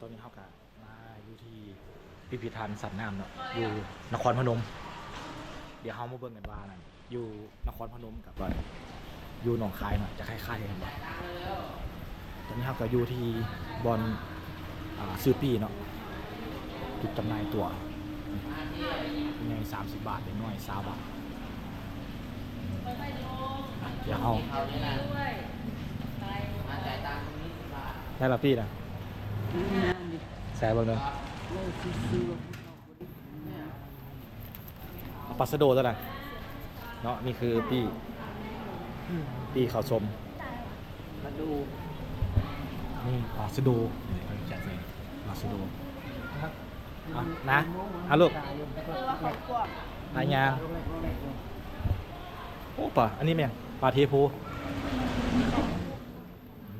ตอนนี้เขากับมาอยู่ที่พิพิธภัณฑ์สัตว์น้ำเนาะอยู่นครพนม เดี๋ยวเขามาเบิ่งกันว่านั่นอยู่นครพนมกับว่าอยู่หนองคายเนาะจะคล้ายๆกันบ่ตอนนี้เขาก็อยู่ที่บอลอ่าซื้อปีเนาะจุดจำหน่ายตัวเป็นไงสามสิบบาทเป็นน้อยสาบาทอะเดี๋ยวเอาได้ละพี่นะ แซ่บเบ้างเนาะเอาปลาสะโดตัวไหนเนาะนี่คือปีปีข้าวชมมาดูนี่ปลาสะโดนี่เขาแจกเลยปลาสะโดอะนะเอาลูกนายยางโอ้ปลาอันนี้แม่งปลาเทโพ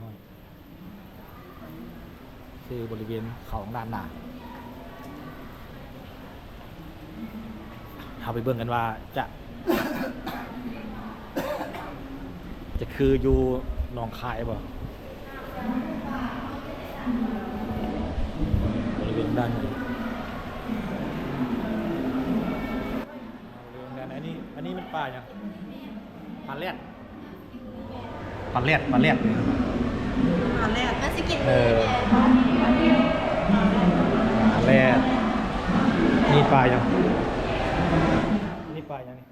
น้อย คือบริเวณเขาของด้านหน้าเอาไปเบิ่งกันว่าจะ จะคืออยู่หนองคายบ่บริเวณด้านนี้บริเวณด้านอันนี้อันนี้มันป่าอย่างปลาแรดปลาแรดปลาแรดอันแรกมันสกินเออปลา แรดนี่ปลาอย่างนี่ปลาย่างนี้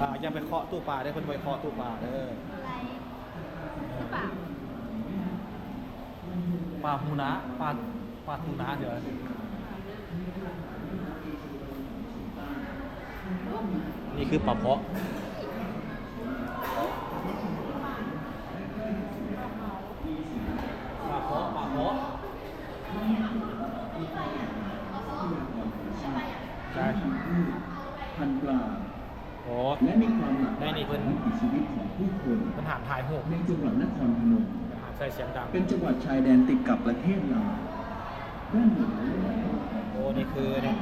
อ่าย่าไปเคาะตู้ปลาได้อเพิ่นไปเคาะตู้ปลาเด้ออะไรหรือเปลาปลาฮูนะปลาปลาทูนะเดี๋ยวนี่คือปลาเพาะปลาเพาะปลาเพาะ ใช่พันปลาโอ้และมีความหลากหได้ลายนี่เพิ่นของวิถีชีวิตของผู้คนมันหามถ่ายหูกในจังหวัดนครพนมหามใส่เสียงดังเป็นจังหวัดชายแดนติดกับประเทศลาวด้านเหนือโอ้นี่คือเนี่ย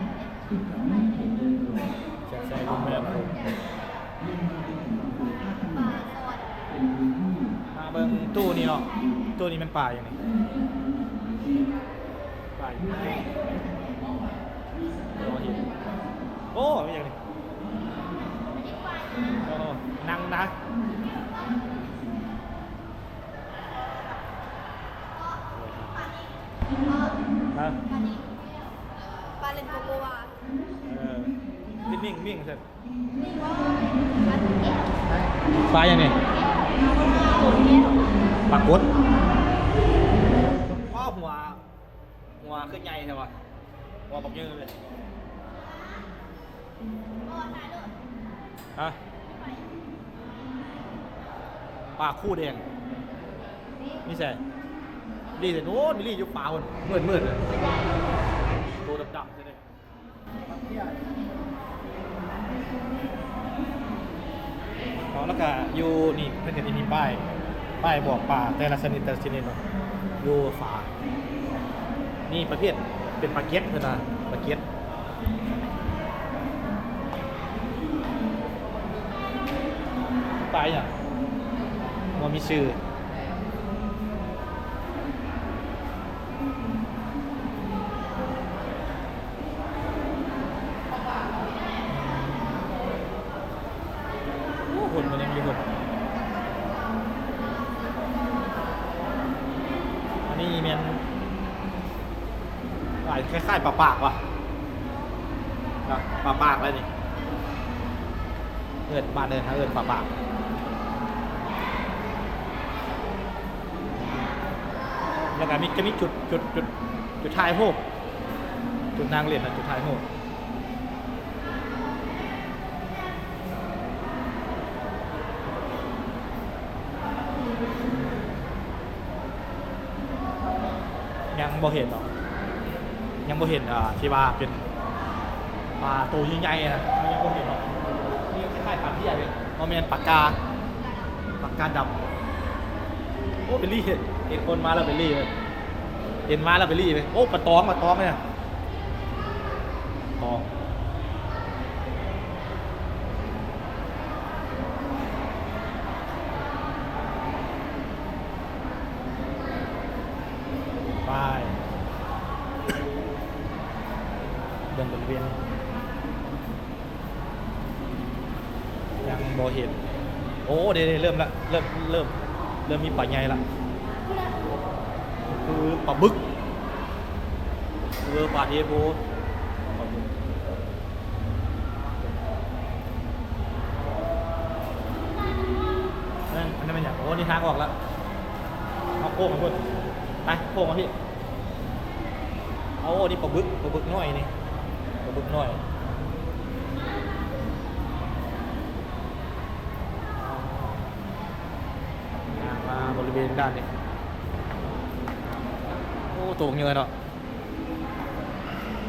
ติดกับแม่น้ำโขงโดยตรงเสียงใส่ลุมแม่น้ำโขงลงมาจนถึงอำเภอท่าขนปลางสดเป็นพื้นที่มาเบิ่งตู้นี่เนาะตู้นี้มันปลาอย่างนี้ปลาอย่างนี้โอ้เห็น โอ้ไม่อย่างนี้โอ้นั่งนะฮะปลาเลนโกโกวาเออนิ่งนิ่งนิ่งเสร็จนี่ว่าปลาแก้วปลาอย่างนี้ปลากดว้าหัว หัวขึ้นใหญ่ใช่ปะหัวบักยืนเลย ฮะปลาคู่แดงนี่ใช่รีแต่โน้นมีรีอยู่ป่าคนมืดมืดเลยตัวดำๆใช่ไหมอ๋อแล้วก็อยู่นี่เพื่อนจะมีป้าย ป้ายบอกป่าแต่ละชนิดแต่ละชนิดเนาะอยู่ฝา นี่ประเภทเป็นปลาเก็ตเพื่อนนะปลาเก็ต ปลาอย่างมันมีชื่อโอ้คนมันยังมีคนอันนี้มันหลายคล้ายๆปลาปากว่ะปลาปากอะไรนี่เอินบ้านเอินฮะเอินปลาปาก แล้วก็มีจะมีจุดจุดจุดจุดท้ายโฮกจุดนางเรียนนะจุดท้ายโฮกยังบ่เห็นหรอกยังบ่เห็นอ่าที่ว่าเป็นปลาตัวใหญ่นะยังบ่เห็นหรอกนี่คล้ายๆปลาที่ใหญ่เลยมันเป็นปากกาปากกาดำโอ้เบลลี่เห็น เห็นคนมาแล้วไปรีบเห็นมาแล้วไปรีบไปโอ้ปะตองปะตองเนี่ยตองไปเดินบนเวียังโบเห็นโอ้เเริ่มละเริ่มเริ่มเริ่มมีป่าใหญ่ละ คือปลาบึกเออปลาเทโบปลาบึกนั่นอันนั้นเป็นอย่างโอ้นี่ทางออกแล้วเอาโค้งมาพุ่นไปโค้งมาพี่เอาโอ้นี่ปลาบึกปลาบึกน้อยนี่ปลาบึกน้อยมาบริเวณด้านนี้ โอ้ตัวเงินเนาะ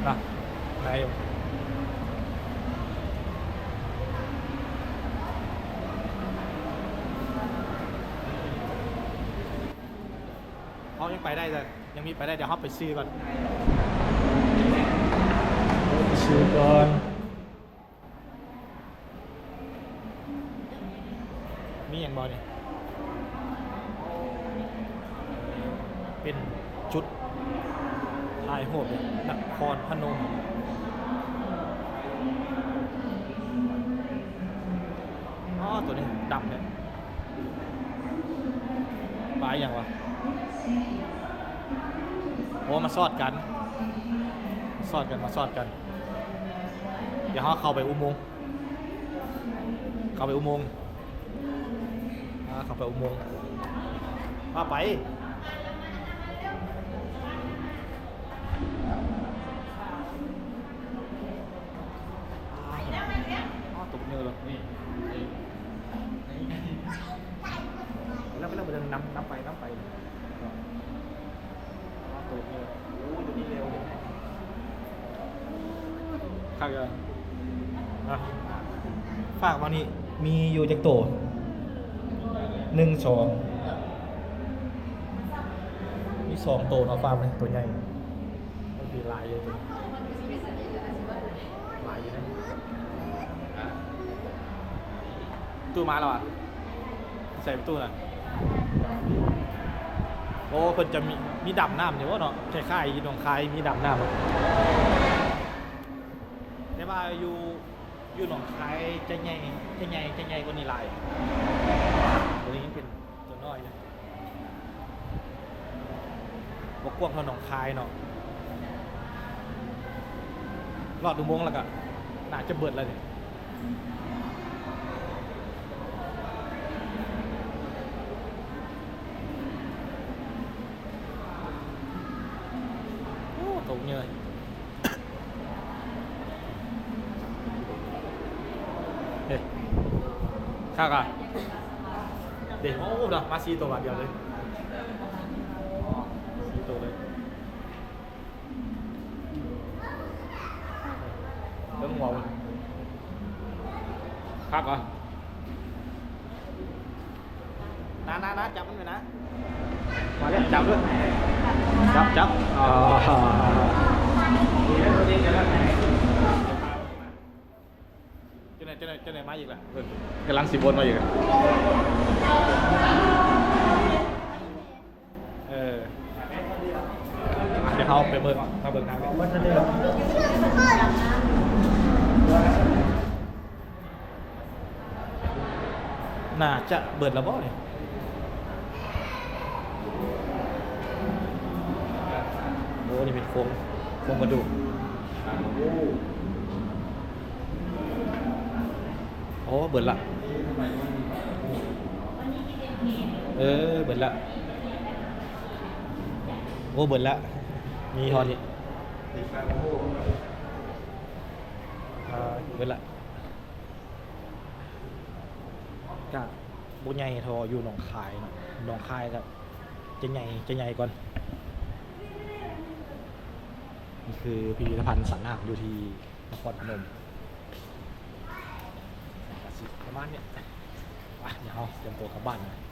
นะไหนอยู่เขายังไปได้แต่ยังมีไปได้เดี๋ยวเขาไปซื้อก่อนซื้อก่อนมีอย่างบอเนี่ยเป็นชุด ลายโหดนครพนมอ๋อตัวนี้ดำเนี่ยปลายอย่างวะโอ้มาซอดกันมาซอดกันมาซอดกัน เดี๋ยวเขาเข้าไปอุโมงค์เข้าไปอุโมงค์เข้าไปอุโมงค์มาไป อ๋อกเนื้อเลยนี่แล้วก็เริ่มเดินน้ำน้ำไปน้ำไปตกเนื้อโอ้ยตัวนี้เร็วข้างกันฝากมานี่มีอยู่จากโตหนึ่งสองมีสองโตเนาะฟาร์มเลยตัวใหญ่มันมีลายเยอะตัว ตู้มาแล้วอะ ใส่ปตู้น่ะโอ้เพิ่นจะมีมีดับน้ำอยู่ว่าเนาะคล้ายๆอยู่หนองคายมีดับน้ำแต่ว่าอยู่อยู่หนองคายจะใหญ่จะใหญ่จะใหญ่กว่านี้หลายตัวนี้เป็นตัวน้อยอยู่บกกวงเท่าหนองคายเนาะรอดดูมงแล้วก็น่าจะเบิดแล้วเนี่ย โอ้ตกเงยเฮ้ยข้าวกันเด็กโอ้โหเนาะมาซีตัวบาทเจะไหนจ้าไหนจ้าไหนมาอีกล่ะกำลังสิบวนมาอีกเอออะเดี๋ยวเขาไปเบิ่งมาเบิ่งทางกันน่าจะเบิดแล้วบ่เนี่ยโอ้นี่เป็นโครงโครงกระดูก โอ้เบิดละเออเบิดละโอ้เบิดละมีทอนี่เบิดละก็บุญใหญ่ทออยู่หนองคายเนาะหนองคายก็จะใหญ่จะใหญ่ก่อน นี่คือพิพิธภัณฑ์สันนาคอยู่ที่นครพนมประมาณเนี้ยเดี๋ยวเราเตรียมตัวกลับบ้านนะ